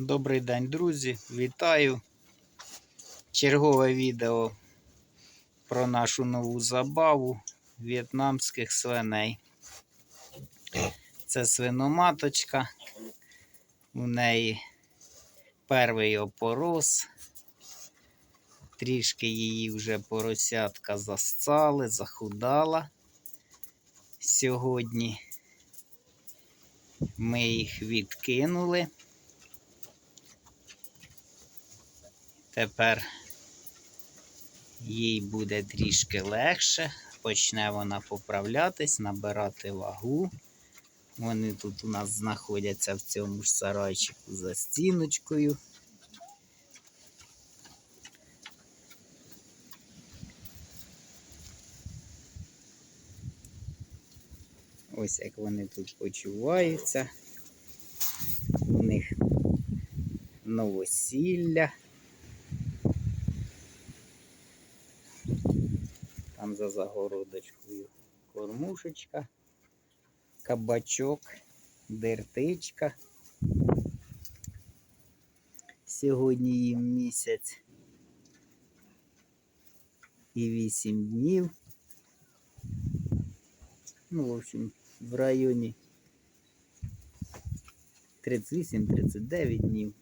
Добрий день, друзі! Вітаю! Чергове відео про нашу нову забаву в'єтнамських свиней. Це свиноматочка. У неї перший опорос. Трішки її вже поросятка засцали, захудала. Сьогодні ми їх відкинули. Тепер їй буде трішки легше. Почне вона поправлятись, набирати вагу. Вони тут у нас знаходяться в цьому ж сарайчику за стіночкою. Ось як вони тут почуваються. У них новосілля. Там за загородочкою кормушечка, кабачок, дертичка. Сьогодні їм місяць і вісім днів. Ну, в общем, в районі 38-39 днів.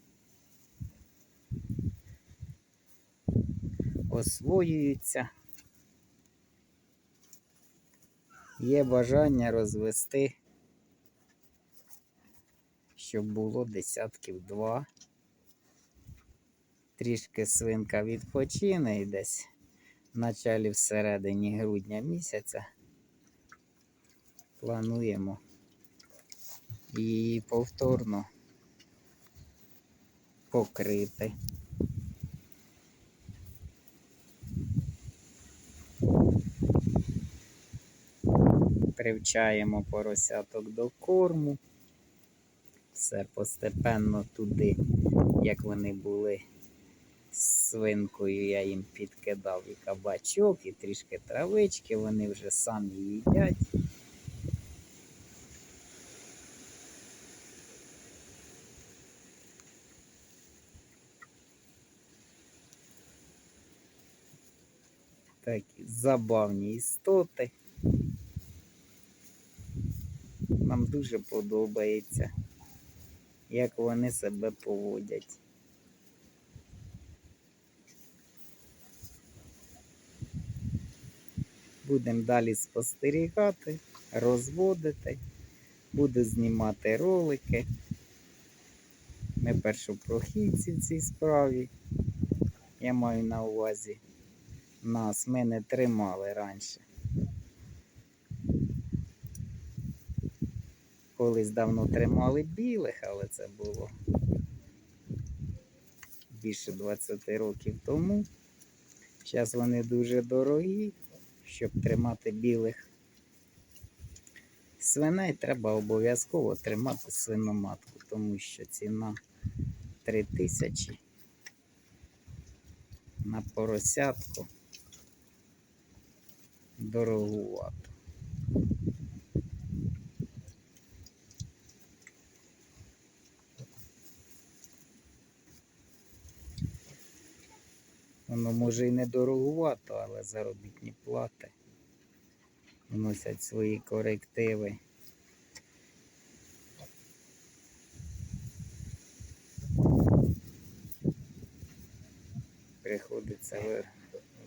Освоюються. Є бажання розвести, щоб було десятків два. Трішки свинка відпочине і десь в началі всередині грудня місяця. Плануємо її повторно покрити. Привчаємо поросяток до корму. Все постепенно туди, як вони були з свинкою, я їм підкидав і кабачок, і трішки травички, вони вже самі їдять. Такі забавні істоти. Нам дуже подобається, як вони себе поводять. Будемо далі спостерігати, розводити, буду знімати ролики. Ми першопрохідці в цій справі. Я маю на увазі нас ми не тримали раніше. Колись давно тримали білих, але це було більше 20 років тому. Зараз вони дуже дорогі, щоб тримати білих свиней, треба обов'язково тримати свиноматку, тому що ціна 3 тисячі на поросятку дорогувато. Воно може і не дорогувато, але заробітні плати вносять свої корективи. Приходиться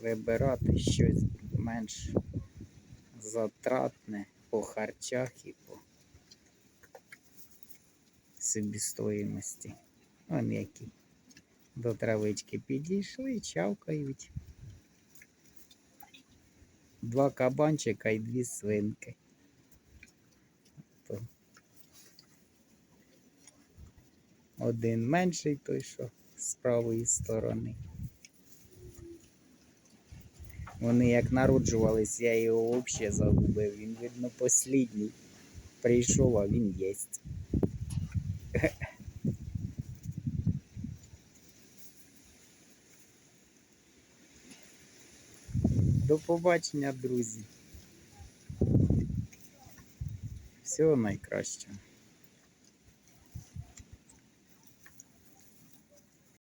вибирати щось менш затратне по харчах і по собістоїмості. Вон які до травички підійшли, чавкають. Два кабанчика і дві свинки. Один менший той, що з правої сторони. Вони як народжувались, я його взагалі загубив. Він, видно, послідній. Прийшов, а він єсть. До побачення, друзі. Всього найкращого.